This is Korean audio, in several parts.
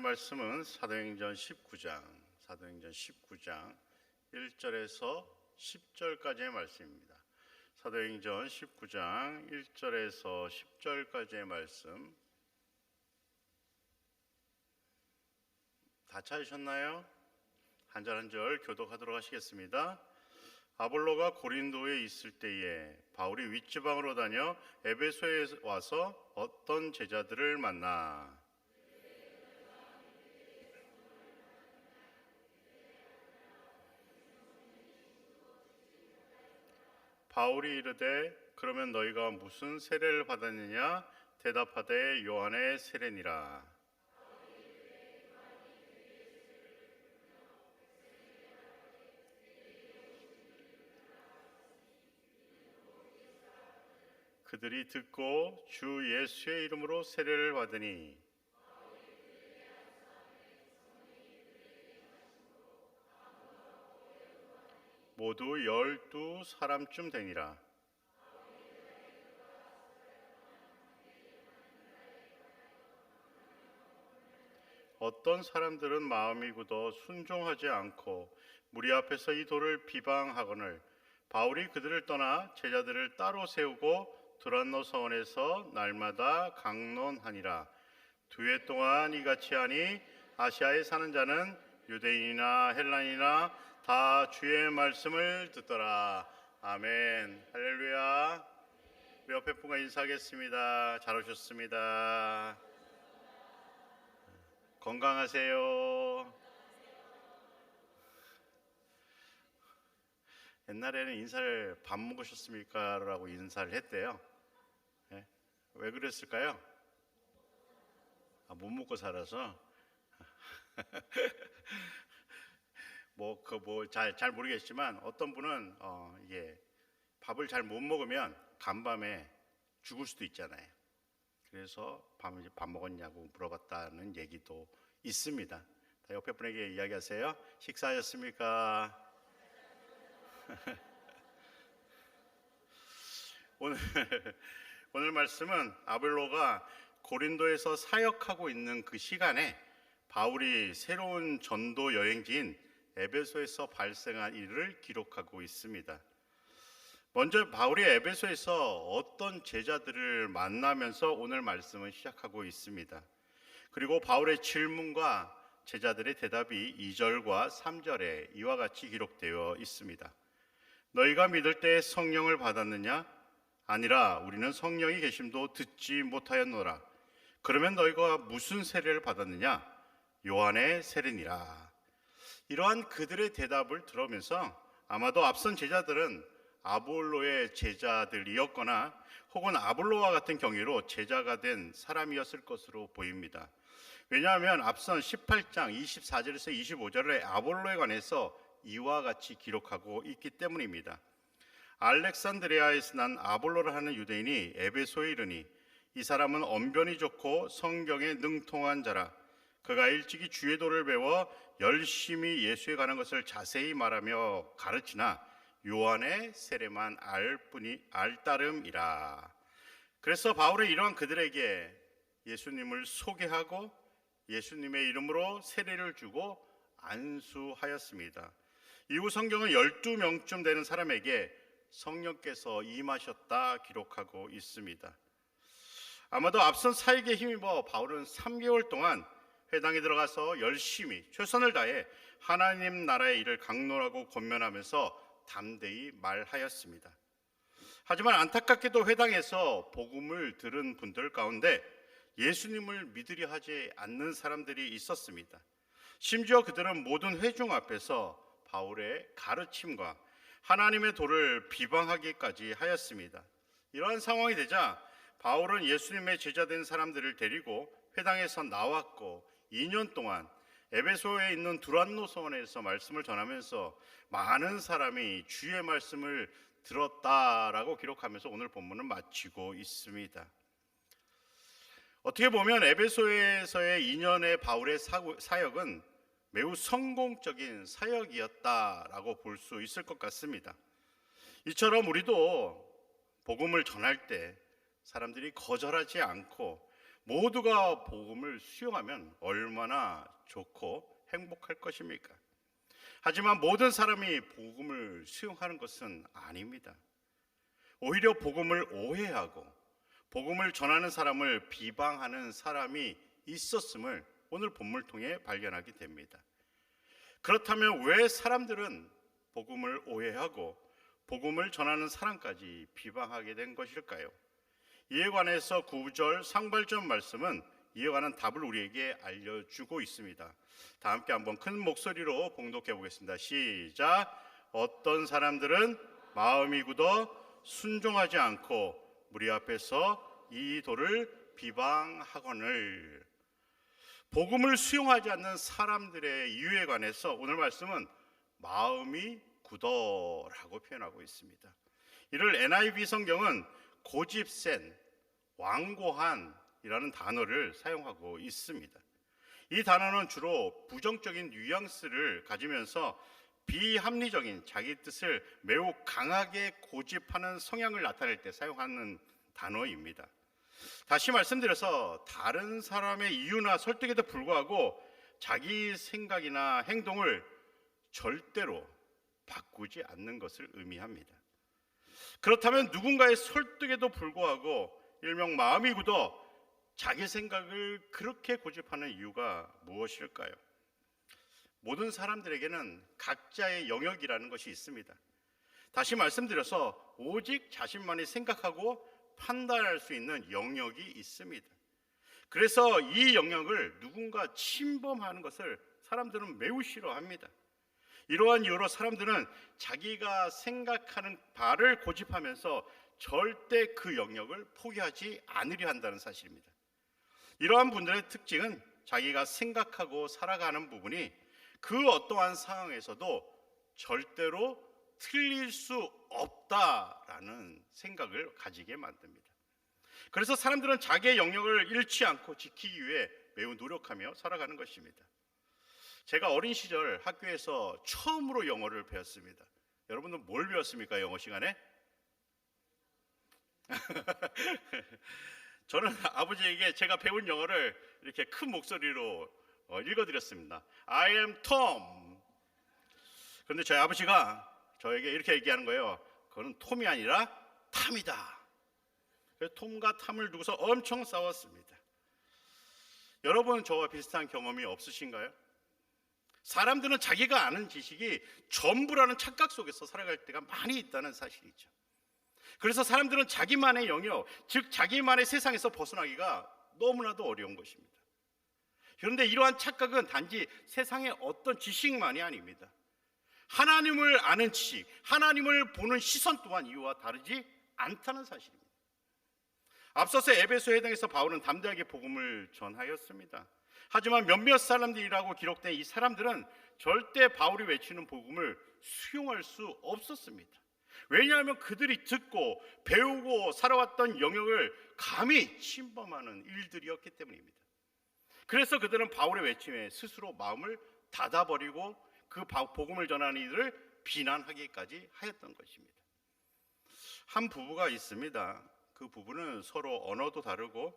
말씀은 사도행전 19장, 사도행전 19장 1절에서 10절까지의 말씀입니다. 사도행전 19장 1절에서 10절까지의 말씀 다 찾으셨나요? 한 절 한 절 교독하도록 하시겠습니다. 아볼로가 고린도에 있을 때에 바울이 윗지방으로 다녀 에베소에 와서 어떤 제자들을 만나 바울이 이르되 그러면 너희가 무슨 세례를 받았느냐? 대답하되 요한의 세례니라. 그들이 듣고 주 예수의 이름으로 세례를 받으니 모두 열두 사람쯤 되니라. 어떤 사람들은 마음이 굳어 순종하지 않고 무리 앞에서 이 돌을 비방하거늘 바울이 그들을 떠나 제자들을 따로 세우고 두란노 서원에서 날마다 강론하니라 두 해 동안 이같이 하니 아시아에 사는 자는 유대인이나 헬란이나 다 주의 말씀을 듣더라 아멘 할렐루야 우리 옆에 분과 인사하겠습니다 잘 오셨습니다 건강하세요 옛날에는 인사를 밥 먹으셨습니까? 라고 인사를 했대요. 예? 왜 그랬을까요? 아, 못 먹고 살아서? 뭐, 그, 뭐, 잘, 잘 모르겠지만 어떤 분은, 어, 이게 밥을 잘 못 먹으면 간밤에 죽을 수도 있잖아요. 그래서 밤에 밥 먹었냐고 물어봤다는 얘기도 있습니다. 자, 옆에 분에게 이야기하세요. 식사하셨습니까? 오늘 오늘 말씀은 아벨로가 고린도에서 사역하고 있는 그 시간에 바울이 새로운 전도 여행지인 에베소에서 발생한 일을 기록하고 있습니다. 먼저 바울이 에베소에서 어떤 제자들을 만나면서 오늘 말씀을 시작하고 있습니다. 그리고 바울의 질문과 제자들의 대답이 2절과 3절에 이와 같이 기록되어 있습니다. 너희가 믿을 때 성령을 받았느냐? 아니라 우리는 성령이 계심도 듣지 못하였노라. 그러면 너희가 무슨 세례를 받았느냐? 요한의 세례니라. 이러한 그들의 대답을 들으면서 아마도 앞선 제자들은 아볼로의 제자들이었거나 혹은 아볼로와 같은 경위로 제자가 된 사람이었을 것으로 보입니다. 왜냐하면 앞선 18장 24절에서 25절에 아볼로에 관해서 이와 같이 기록하고 있기 때문입니다. 알렉산드리아에서 난 아볼로를 하는 유대인이 에베소에 이르니 이 사람은 언변이 좋고 성경에 능통한 자라 그가 일찍이 주의 도를 배워 열심히 예수에 가는 것을 자세히 말하며 가르치나 요한의 세례만 알 뿐이 알 따름이라. 그래서 바울은 이러한 그들에게 예수님을 소개하고 예수님의 이름으로 세례를 주고 안수하였습니다. 이후 성경은 12명쯤 되는 사람에게 성령께서 임하셨다 기록하고 있습니다. 아마도 앞선 사역에 힘입어 바울은 3개월 동안 회당에 들어가서 열심히 최선을 다해 하나님 나라의 일을 강론하고 권면하면서 담대히 말하였습니다. 하지만 안타깝게도 회당에서 복음을 들은 분들 가운데 예수님을 믿으려 하지 않는 사람들이 있었습니다. 심지어 그들은 모든 회중 앞에서 바울의 가르침과 하나님의 도를 비방하기까지 하였습니다. 이러한 상황이 되자 바울은 예수님의 제자된 사람들을 데리고 회당에서 나왔고 2년 동안 에베소에 있는 두란노 서원에서 말씀을 전하면서 많은 사람이 주의 말씀을 들었다라고 기록하면서 오늘 본문을 마치고 있습니다. 어떻게 보면 에베소에서의 2년의 바울의 사역은 매우 성공적인 사역이었다라고 볼 수 있을 것 같습니다. 이처럼 우리도 복음을 전할 때 사람들이 거절하지 않고 모두가 복음을 수용하면 얼마나 좋고 행복할 것입니까? 하지만 모든 사람이 복음을 수용하는 것은 아닙니다. 오히려 복음을 오해하고 복음을 전하는 사람을 비방하는 사람이 있었음을 오늘 본문을 통해 발견하게 됩니다. 그렇다면 왜 사람들은 복음을 오해하고 복음을 전하는 사람까지 비방하게 된 것일까요? 이에 관해서 9절 상발전 말씀은 이에 관한 답을 우리에게 알려주고 있습니다. 다 함께 한번 큰 목소리로 봉독해 보겠습니다. 시작. 어떤 사람들은 마음이 굳어 순종하지 않고 무리 앞에서 이 도를 비방하거늘 복음을 수용하지 않는 사람들의 이유에 관해서 오늘 말씀은 마음이 굳어라고 표현하고 있습니다. 이를 NIV 성경은 고집 센, 완고한이라는 단어를 사용하고 있습니다. 이 단어는 주로 부정적인 뉘앙스를 가지면서 비합리적인 자기 뜻을 매우 강하게 고집하는 성향을 나타낼 때 사용하는 단어입니다. 다시 말씀드려서 다른 사람의 이유나 설득에도 불구하고 자기 생각이나 행동을 절대로 바꾸지 않는 것을 의미합니다. 그렇다면 누군가의 설득에도 불구하고 일명 마음이 굳어 자기 생각을 그렇게 고집하는 이유가 무엇일까요? 모든 사람들에게는 각자의 영역이라는 것이 있습니다. 다시 말씀드려서 오직 자신만이 생각하고 판단할 수 있는 영역이 있습니다. 그래서 이 영역을 누군가 침범하는 것을 사람들은 매우 싫어합니다. 이러한 이유로 사람들은 자기가 생각하는 바를 고집하면서 절대 그 영역을 포기하지 않으려 한다는 사실입니다. 이러한 분들의 특징은 자기가 생각하고 살아가는 부분이 그 어떠한 상황에서도 절대로 틀릴 수 없다라는 생각을 가지게 만듭니다. 그래서 사람들은 자기의 영역을 잃지 않고 지키기 위해 매우 노력하며 살아가는 것입니다. 제가 어린 시절 학교에서 처음으로 영어를 배웠습니다. 여러분들 뭘 배웠습니까? 영어 시간에? 저는 아버지에게 제가 배운 영어를 이렇게 큰 목소리로 어, 읽어드렸습니다. I am Tom. 그런데 저희 아버지가 저에게 이렇게 얘기하는 거예요. 그거는 톰이 아니라 탐이다. 그래서 톰과 탐을 두고서 엄청 싸웠습니다. 여러분 저와 비슷한 경험이 없으신가요? 사람들은 자기가 아는 지식이 전부라는 착각 속에서 살아갈 때가 많이 있다는 사실이죠. 그래서 사람들은 자기만의 영역, 즉 자기만의 세상에서 벗어나기가 너무나도 어려운 것입니다. 그런데 이러한 착각은 단지 세상의 어떤 지식만이 아닙니다. 하나님을 아는 지식, 하나님을 보는 시선 또한 이와 다르지 않다는 사실입니다. 앞서서 에베소 해당에서 바울은 담대하게 복음을 전하였습니다. 하지만 몇몇 사람들이라고 기록된 이 사람들은 절대 바울이 외치는 복음을 수용할 수 없었습니다. 왜냐하면 그들이 듣고 배우고 살아왔던 영역을 감히 침범하는 일들이었기 때문입니다. 그래서 그들은 바울의 외침에 스스로 마음을 닫아버리고 그 복음을 전하는 이들을 비난하기까지 하였던 것입니다. 한 부부가 있습니다. 그 부부는 서로 언어도 다르고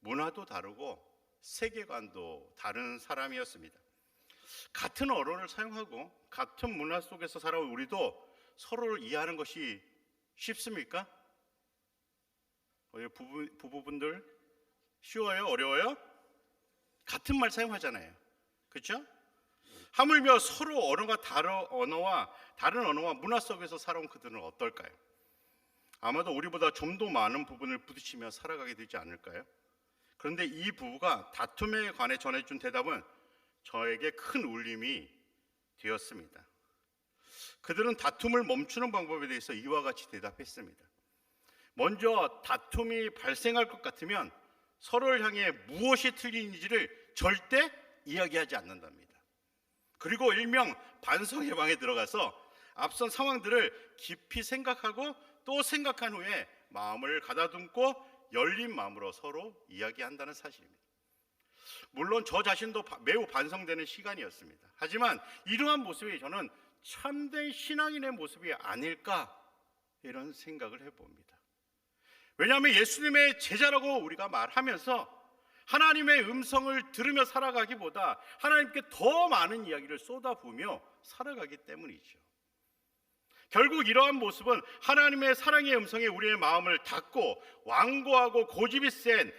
문화도 다르고 세계관도 다른 사람이었습니다. 같은 언어를 사용하고 같은 문화 속에서 살아온 우리도 서로를 이해하는 것이 쉽습니까? 부부, 부부분들 쉬워요? 어려워요? 같은 말 사용하잖아요. 그렇죠? 하물며 서로 언어가 다른 언어와 다른 언어와 문화 속에서 살아온 그들은 어떨까요? 아마도 우리보다 좀 더 많은 부분을 부딪히며 살아가게 되지 않을까요? 그런데 이 부부가 다툼에 관해 전해준 대답은 저에게 큰 울림이 되었습니다. 그들은 다툼을 멈추는 방법에 대해서 이와 같이 대답했습니다. 먼저 다툼이 발생할 것 같으면 서로를 향해 무엇이 틀린지를 절대 이야기하지 않는답니다. 그리고 일명 반성의 방에 들어가서 앞선 상황들을 깊이 생각하고 또 생각한 후에 마음을 가다듬고 열린 마음으로 서로 이야기한다는 사실입니다. 물론 저 자신도 매우 반성되는 시간이었습니다. 하지만 이러한 모습이 저는 참된 신앙인의 모습이 아닐까 이런 생각을 해봅니다. 왜냐하면 예수님의 제자라고 우리가 말하면서 하나님의 음성을 들으며 살아가기보다 하나님께 더 많은 이야기를 쏟아부으며 살아가기 때문이죠. 결국 이러한 모습은 하나님의 사랑의 음성에 우리의 마음을 닫고 완고하고 고집이 센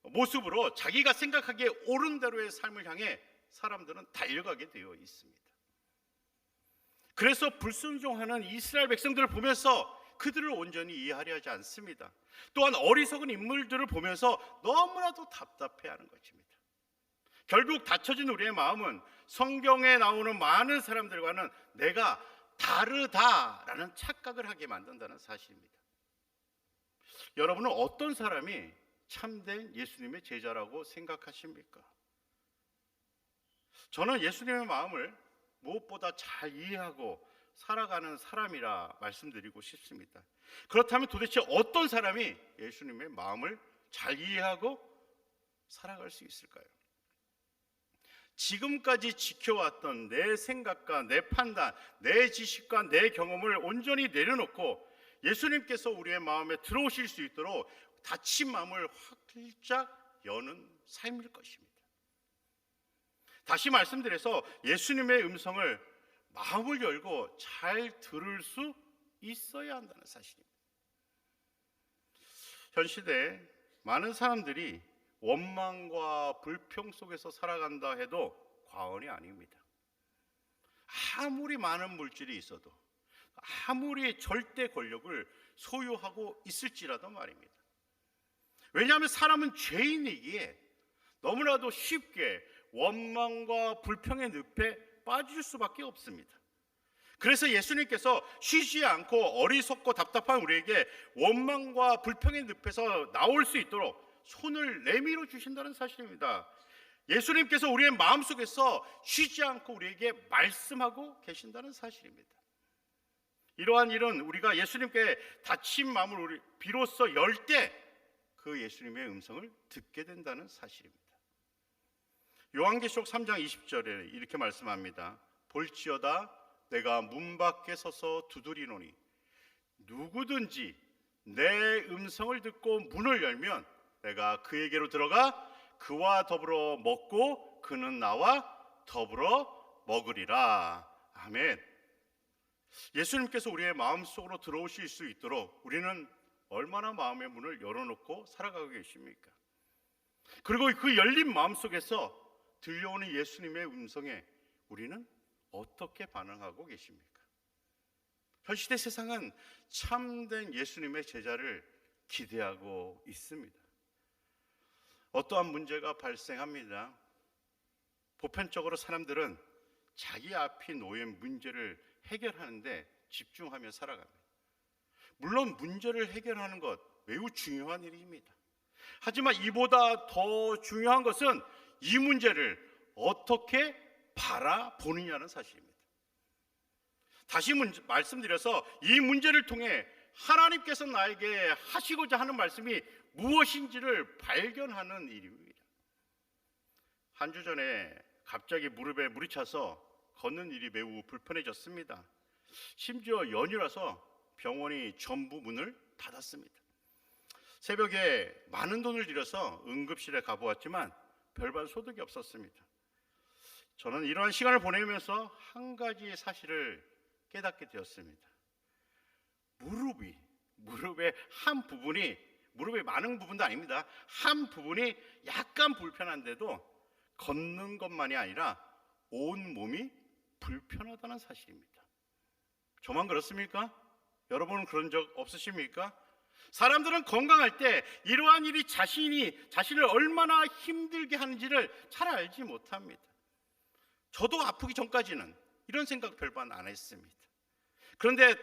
모습으로 자기가 생각하기에 옳은 대로의 삶을 향해 사람들은 달려가게 되어 있습니다. 그래서 불순종하는 이스라엘 백성들을 보면서 그들을 온전히 이해하려 하지 않습니다. 또한 어리석은 인물들을 보면서 너무나도 답답해하는 것입니다. 결국 닫혀진 우리의 마음은 성경에 나오는 많은 사람들과는 내가 다르다라는 착각을 하게 만든다는 사실입니다. 여러분은 어떤 사람이 참된 예수님의 제자라고 생각하십니까? 저는 예수님의 마음을 무엇보다 잘 이해하고 살아가는 사람이라 말씀드리고 싶습니다. 그렇다면 도대체 어떤 사람이 예수님의 마음을 잘 이해하고 살아갈 수 있을까요? 지금까지 지켜왔던 내 생각과 내 판단, 내 지식과 내 경험을 온전히 내려놓고 예수님께서 우리의 마음에 들어오실 수 있도록 닫힌 마음을 활짝 여는 삶일 것입니다. 다시 말씀드려서 예수님의 음성을 마음을 열고 잘 들을 수 있어야 한다는 사실입니다. 현 시대에 많은 사람들이 원망과 불평 속에서 살아간다 해도 과언이 아닙니다. 아무리 많은 물질이 있어도 아무리 절대 권력을 소유하고 있을지라도 말입니다. 왜냐하면 사람은 죄인이기에 너무나도 쉽게 원망과 불평의 늪에 빠질 수밖에 없습니다. 그래서 예수님께서 쉬지 않고 어리석고 답답한 우리에게 원망과 불평의 늪에서 나올 수 있도록 손을 내밀어 주신다는 사실입니다. 예수님께서 우리의 마음속에서 쉬지 않고 우리에게 말씀하고 계신다는 사실입니다. 이러한 일은 우리가 예수님께 닫힌 마음을 우리 비로소 열 때 그 예수님의 음성을 듣게 된다는 사실입니다. 요한계시록 3장 20절에 이렇게 말씀합니다. 볼지어다 내가 문 밖에 서서 두드리노니 누구든지 내 음성을 듣고 문을 열면 내가 그에게로 들어가 그와 더불어 먹고 그는 나와 더불어 먹으리라. 아멘. 예수님께서 우리의 마음속으로 들어오실 수 있도록 우리는 얼마나 마음의 문을 열어놓고 살아가고 계십니까? 그리고 그 열린 마음 속에서 들려오는 예수님의 음성에 우리는 어떻게 반응하고 계십니까? 현 시대 세상은 참된 예수님의 제자를 기대하고 있습니다. 어떠한 문제가 발생합니다. 보편적으로 사람들은 자기 앞이 놓인 문제를 해결하는데 집중하며 살아갑니다. 물론 문제를 해결하는 것 매우 중요한 일입니다. 하지만 이보다 더 중요한 것은 이 문제를 어떻게 바라보느냐는 사실입니다. 다시 문, 말씀드려서 이 문제를 통해 하나님께서 나에게 하시고자 하는 말씀이 무엇인지를 발견하는 일입니다. 한 주 전에 갑자기 무릎에 물이 차서 걷는 일이 매우 불편해졌습니다. 심지어 연휴라서 병원이 전부 문을 닫았습니다. 새벽에 많은 돈을 들여서 응급실에 가보았지만 별반 소득이 없었습니다. 저는 이러한 시간을 보내면서 한 가지 사실을 깨닫게 되었습니다. 무릎이, 무릎의 한 부분이, 무릎의 많은 부분도 아닙니다. 한 부분이 약간 불편한데도 걷는 것만이 아니라 온 몸이 불편하다는 사실입니다. 저만 그렇습니까? 여러분은 그런 적 없으십니까? 사람들은 건강할 때 이러한 일이 자신이 자신을 얼마나 힘들게 하는지를 잘 알지 못합니다. 저도 아프기 전까지는 이런 생각 별반 안 했습니다. 그런데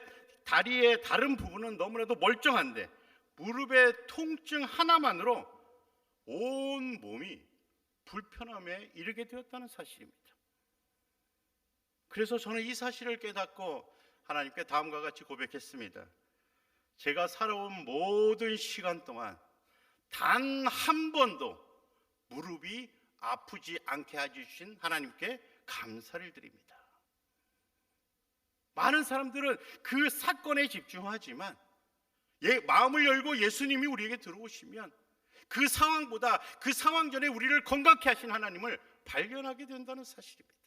다리의 다른 부분은 너무나도 멀쩡한데 무릎의 통증 하나만으로 온 몸이 불편함에 이르게 되었다는 사실입니다. 그래서 저는 이 사실을 깨닫고 하나님께 다음과 같이 고백했습니다. 제가 살아온 모든 시간 동안 단 한 번도 무릎이 아프지 않게 해주신 하나님께 감사를 드립니다. 많은 사람들은 그 사건에 집중하지만 예, 마음을 열고 예수님이 우리에게 들어오시면 그 상황보다 그 상황 전에 우리를 건강케 하신 하나님을 발견하게 된다는 사실입니다.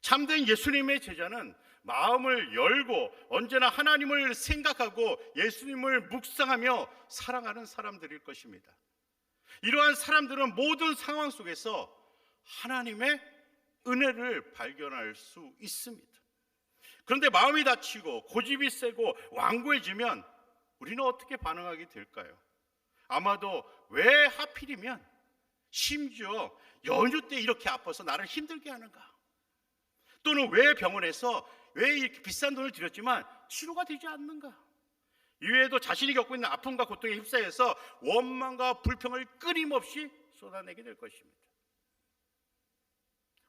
참된 예수님의 제자는 마음을 열고 언제나 하나님을 생각하고 예수님을 묵상하며 살아가는 사람들일 것입니다. 이러한 사람들은 모든 상황 속에서 하나님의 은혜를 발견할 수 있습니다. 그런데 마음이 다치고 고집이 세고 완고해지면 우리는 어떻게 반응하게 될까요? 아마도 왜 하필이면 심지어 연휴 때 이렇게 아파서 나를 힘들게 하는가? 또는 왜 병원에서 왜 이렇게 비싼 돈을 들였지만 치료가 되지 않는가? 이외에도 자신이 겪고 있는 아픔과 고통에 휩싸여서 원망과 불평을 끊임없이 쏟아내게 될 것입니다.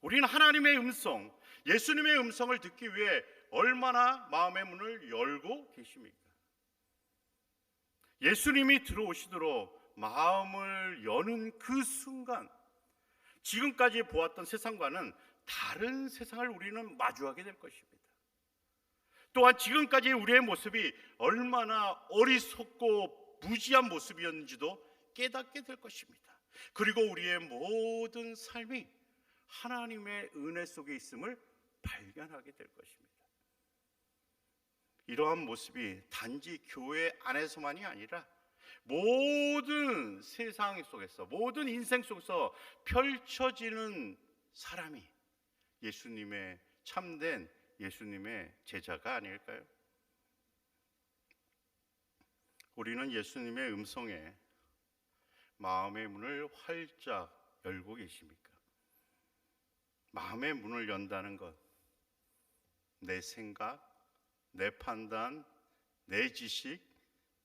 우리는 하나님의 음성, 예수님의 음성을 듣기 위해 얼마나 마음의 문을 열고 계십니까? 예수님이 들어오시도록 마음을 여는 그 순간, 지금까지 보았던 세상과는 다른 세상을 우리는 마주하게 될 것입니다. 또한 지금까지 우리의 모습이 얼마나 어리석고 무지한 모습이었는지도 깨닫게 될 것입니다. 그리고 우리의 모든 삶이 하나님의 은혜 속에 있음을 발견하게 될 것입니다. 이러한 모습이 단지 교회 안에서만이 아니라 모든 세상 속에서 모든 인생 속에서 펼쳐지는 사람이 예수님의 참된 예수님의 제자가 아닐까요? 우리는 예수님의 음성에 마음의 문을 활짝 열고 계십니까? 마음의 문을 연다는 것, 내 생각, 내 판단, 내 지식,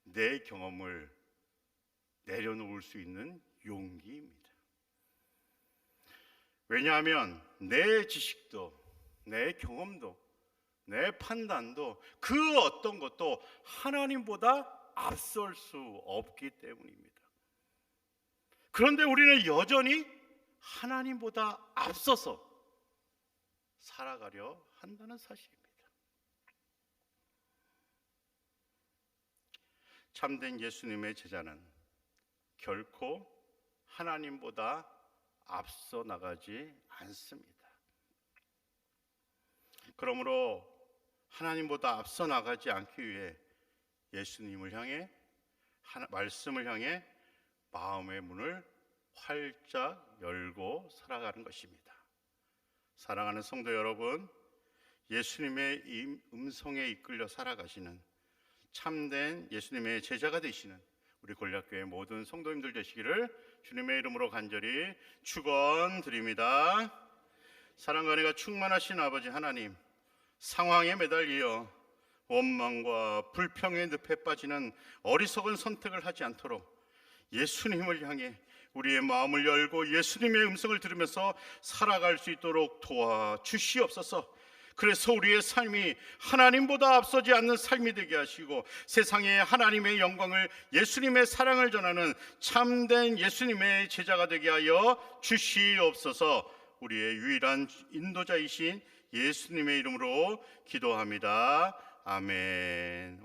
내 경험을 내려놓을 수 있는 용기입니다. 왜냐하면 내 지식도, 내 경험도, 내 판단도 그 어떤 것도 하나님보다 앞설 수 없기 때문입니다. 그런데 우리는 여전히 하나님보다 앞서서 살아가려 한다는 사실입니다. 참된 예수님의 제자는 결코 하나님보다 앞서 나가지 않습니다. 그러므로 하나님보다 앞서 나가지 않기 위해 예수님을 향해 말씀을 향해 마음의 문을 활짝 열고 살아가는 것입니다. 사랑하는 성도 여러분, 예수님의 이 음성에 이끌려 살아가시는 참된 예수님의 제자가 되시는 우리 골략교회 모든 성도님들 되시기를 주님의 이름으로 간절히 축원드립니다. 사랑과 은혜가 충만하신 아버지 하나님, 상황에 매달려 원망과 불평의 늪에 빠지는 어리석은 선택을 하지 않도록 예수님을 향해 우리의 마음을 열고 예수님의 음성을 들으면서 살아갈 수 있도록 도와 주시옵소서. 그래서 우리의 삶이 하나님보다 앞서지 않는 삶이 되게 하시고 세상에 하나님의 영광을 예수님의 사랑을 전하는 참된 예수님의 제자가 되게 하여 주시옵소서. 우리의 유일한 인도자이신 예수님의 이름으로 기도합니다. 아멘.